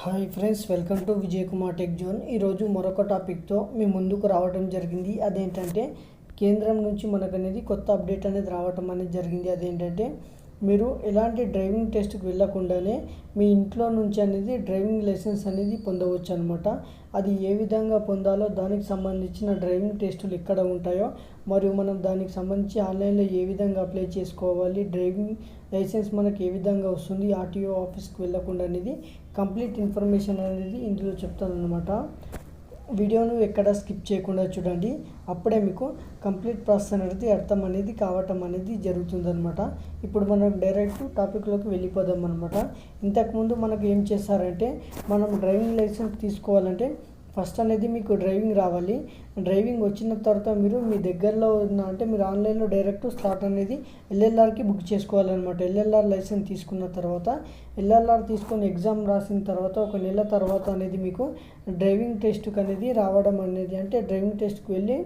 Hi friends welcome to Vijay Kumar tech zone ఈరోజు మరొక టాపిక్తో మీ ముందుకు రావడం జరిగింది. అదేంటంటే కేంద్రం నుంచి మనకు అనేది కొత్త అప్డేట్ అనేది రావటం అనేది జరిగింది. అదేంటంటే మీరు ఎలాంటి డ్రైవింగ్ టెస్ట్కి వెళ్ళకుండానే మీ ఇంట్లో నుంచి అనేది డ్రైవింగ్ లైసెన్స్ అనేది పొందవచ్చు అనమాట అది ఏ విధంగా పొందాలో దానికి సంబంధించిన డ్రైవింగ్ టెస్టులు ఎక్కడ ఉంటాయో మరియు మనం దానికి సంబంధించి ఆన్లైన్లో ఏ విధంగా అప్లై చేసుకోవాలి డ్రైవింగ్ లైసెన్స్ మనకి ఏ విధంగా వస్తుంది ఆర్టీఓ ఆఫీస్కి వెళ్ళకుండా అనేది కంప్లీట్ ఇన్ఫర్మేషన్ అనేది ఇందులో చెప్తాను అనమాట వీడియోను ఎక్కడ స్కిప్ చేయకుండా చూడండి. అప్పుడే మీకు కంప్లీట్ ప్రాసెస్ అనేది అర్థం అనేది కావటం అనేది జరుగుతుందనమాట ఇప్పుడు మనం డైరెక్ట్ టాపిక్లోకి వెళ్ళిపోదాం అనమాట ఇంతకుముందు మనకు ఏం చేస్తారంటే మనం డ్రైవింగ్ లైసెన్స్ తీసుకోవాలంటే ఫస్ట్ అనేది మీకు డ్రైవింగ్ రావాలి. డ్రైవింగ్ వచ్చిన తర్వాత మీరు మీ దగ్గరలో ఉన్న అంటే మీరు ఆన్లైన్లో డైరెక్ట్ స్లాట్ అనేది ఎల్ఎల్ఆర్కి బుక్ చేసుకోవాలన్నమాట. ఎల్ఎల్ఆర్ లైసెన్స్ తీసుకున్న తర్వాత ఎల్ఎల్ఆర్ తీసుకొని ఎగ్జామ్ రాసిన తర్వాత ఒక నెల తర్వాత అనేది మీకు డ్రైవింగ్ టెస్ట్కి అనేది రావడం అనేది అంటే డ్రైవింగ్ టెస్ట్కి వెళ్ళి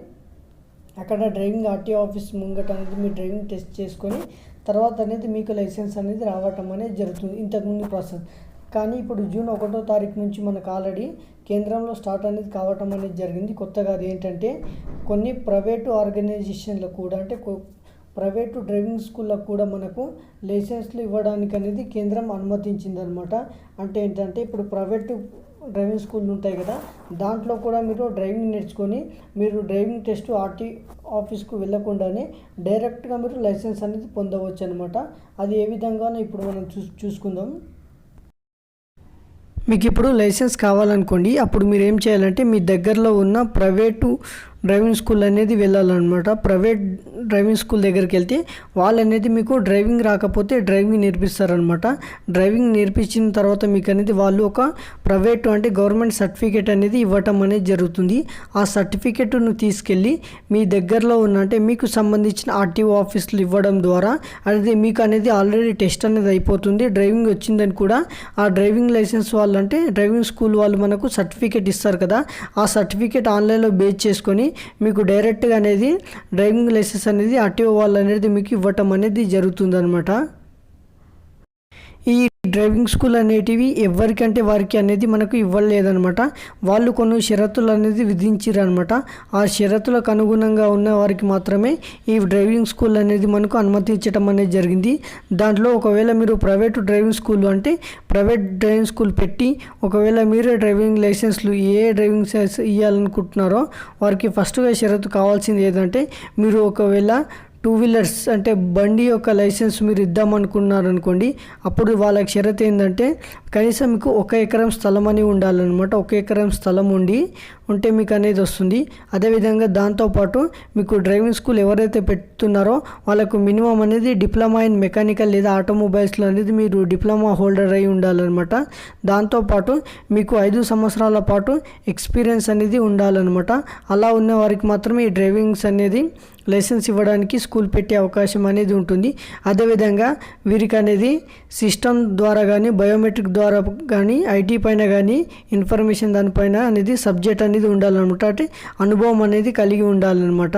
అక్కడ డ్రైవింగ్ ఆర్టీఓ ఆఫీస్ ముంగట అనేది మీరు డ్రైవింగ్ టెస్ట్ చేసుకొని తర్వాత అనేది మీకు లైసెన్స్ అనేది రావటం అనేది జరుగుతుంది. ఇంతకుముందు ప్రాసెస్. కానీ ఇప్పుడు జూన్ ఒకటో తారీఖు నుంచి మనకు ఆల్రెడీ కేంద్రంలో స్టార్ట్ అనేది కావటం అనేది జరిగింది. కొత్తగా అది ఏంటంటే కొన్ని ప్రైవేటు ఆర్గనైజేషన్లు కూడా అంటే ప్రైవేటు డ్రైవింగ్ స్కూళ్ళకు కూడా మనకు లైసెన్స్లు ఇవ్వడానికి అనేది కేంద్రం అనుమతించింది అనమాట అంటే ఏంటంటే ఇప్పుడు ప్రైవేటు డ్రైవింగ్ స్కూల్ ఉంటాయి కదా దాంట్లో కూడా మీరు డ్రైవింగ్ నేర్చుకొని మీరు డ్రైవింగ్ టెస్ట్ ఆర్టీ ఆఫీస్కు వెళ్ళకుండానే డైరెక్ట్గా మీరు లైసెన్స్ అనేది పొందవచ్చు అనమాట అది ఏ విధంగానో ఇప్పుడు మనం చూ చూసుకుందాం. మీకు ఇప్పుడు లైసెన్స్ కావాలనుకోండి అప్పుడు మీరు ఏం చేయాలంటే మీ దగ్గరలో ఉన్న ప్రైవేటు డ్రైవింగ్ స్కూల్ అనేది వెళ్ళాలన్నమాట. ప్రైవేట్ డ్రైవింగ్ స్కూల్ దగ్గరికి వెళ్తే వాళ్ళు అనేది మీకు డ్రైవింగ్ రాకపోతే డ్రైవింగ్ నేర్పిస్తారనమాట డ్రైవింగ్ నేర్పించిన తర్వాత మీకు అనేది వాళ్ళు ఒక ప్రైవేట్ అంటే గవర్నమెంట్ సర్టిఫికేట్ అనేది ఇవ్వటం అనేది జరుగుతుంది. ఆ సర్టిఫికేట్ను తీసుకెళ్ళి మీ దగ్గరలో ఉన్న అంటే మీకు సంబంధించిన ఆర్టీఓ ఆఫీసులు ఇవ్వడం ద్వారా అనేది మీకు అనేది ఆల్రెడీ టెస్ట్ అనేది అయిపోతుంది. డ్రైవింగ్ వచ్చిందని కూడా ఆ డ్రైవింగ్ లైసెన్స్ వాళ్ళు అంటే డ్రైవింగ్ స్కూల్ వాళ్ళు మనకు సర్టిఫికేట్ ఇస్తారు కదా. ఆ సర్టిఫికేట్ ఆన్లైన్లో బేస్ చేసుకొని మీకు డైరెక్ట్గా అనేది డ్రైవింగ్ లైసెన్స్ అనేది ఆర్టీఓ వాళ్ళు అనేది మీకు ఇవ్వటం అనేది జరుగుతుందనమాట డ్రైవింగ్ స్కూల్ అనేటివి ఎవరికంటే వారికి అనేది మనకు ఇవ్వలేదనమాట వాళ్ళు కొన్ని షరతులు అనేది విధించారనమాట ఆ షరతులకు అనుగుణంగా ఉన్న వారికి మాత్రమే ఈ డ్రైవింగ్ స్కూల్ అనేది మనకు అనుమతించడం అనేది జరిగింది. దాంట్లో ఒకవేళ మీరు ప్రైవేట్ డ్రైవింగ్ స్కూల్ అంటే ప్రైవేట్ డ్రైవింగ్ స్కూల్ పెట్టి ఒకవేళ మీరే డ్రైవింగ్ లైసెన్స్లు ఏ డ్రైవింగ్ లైసెన్స్ ఇవ్వాలనుకుంటున్నారో వారికి ఫస్ట్గా షరతు కావాల్సింది ఏదంటే మీరు ఒకవేళ టూ వీలర్స్ అంటే బండి యొక్క లైసెన్స్ మీరు ఇద్దామనుకున్నారనుకోండి అప్పుడు వాళ్ళకి షరత్ ఏంటంటే కనీసం మీకు ఒక ఎకరం స్థలం అని ఉండాలన్నమాట. ఒక ఎకరం స్థలం ఉండి ఉంటే మీకు అనేది వస్తుంది. అదేవిధంగా దాంతోపాటు మీకు డ్రైవింగ్ స్కూల్ ఎవరైతే పెడుతున్నారో వాళ్ళకు మినిమం అనేది డిప్లొమా ఇన్ మెకానికల్ లేదా ఆటోమొబైల్స్లో అనేది మీరు డిప్లొమా హోల్డర్ అయి ఉండాలన్నమాట. దాంతోపాటు మీకు ఐదు సంవత్సరాల పాటు ఎక్స్పీరియన్స్ అనేది ఉండాలన్నమాట. అలా ఉన్న వారికి మాత్రమే ఈ డ్రైవింగ్స్ అనేది లైసెన్స్ ఇవ్వడానికి స్కూల్ పెట్టే అవకాశం అనేది ఉంటుంది. అదేవిధంగా వీరికి అనేది సిస్టమ్ ద్వారా కానీ బయోమెట్రిక్ ద్వారా కానీ ఐటీ పైన కానీ ఇన్ఫర్మేషన్ దానిపైన అనేది సబ్జెక్ట్ అనేది ఉండాలన్నమాట. అంటే అనుభవం అనేది కలిగి ఉండాలన్నమాట.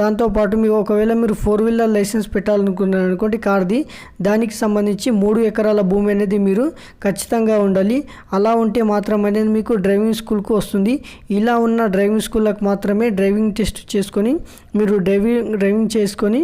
దాంతోపాటు మీకు ఒకవేళ మీరు ఫోర్ వీలర్ లైసెన్స్ పెట్టాలనుకున్నారు అనుకోండి కార్ది దానికి సంబంధించి మూడు ఎకరాల భూమి అనేది మీరు ఖచ్చితంగా ఉండాలి. అలా ఉంటే మాత్రం అనేది మీకు డ్రైవింగ్ స్కూల్కు వస్తుంది. ఇలా ఉన్న డ్రైవింగ్ స్కూళ్ళకు మాత్రమే డ్రైవింగ్ టెస్ట్ చేసుకొని మీరు డ్రైవింగ్ డ్రైవింగ్ చేసుకొని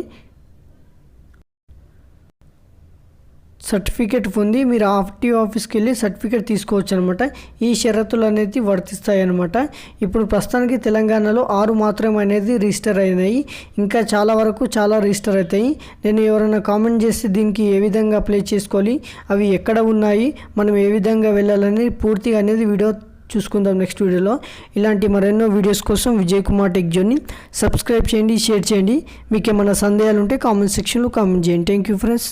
సర్టిఫికేట్ పొంది మీరు ఆర్టీఓ ఆఫీస్కి వెళ్ళి సర్టిఫికేట్ తీసుకోవచ్చు అనమాట ఈ షరతులు అనేది వర్తిస్తాయి అనమాట ఇప్పుడు ప్రస్తుతానికి తెలంగాణలో ఆరు మాత్రమే అనేది రిజిస్టర్ అయినాయి. ఇంకా చాలా వరకు చాలా రిజిస్టర్ అవుతాయి. నేను ఎవరైనా కామెంట్ చేస్తే దీనికి ఏ విధంగా అప్లై చేసుకోవాలి? అవి ఎక్కడ ఉన్నాయి? మనం ఏ విధంగా వెళ్ళాలని పూర్తిగా అనేది వీడియో చూసుకుందాం నెక్స్ట్ వీడియోలో. ఇలాంటి మరెన్నో వీడియోస్ కోసం విజయ్ కుమార్ టెక్ జోన్ని సబ్స్క్రైబ్ చేయండి షేర్ చేయండి. మీకు ఏమైనా సందేహాలు ఉంటే కామెంట్ సెక్షన్లో కామెంట్ చేయండి. Thank you friends.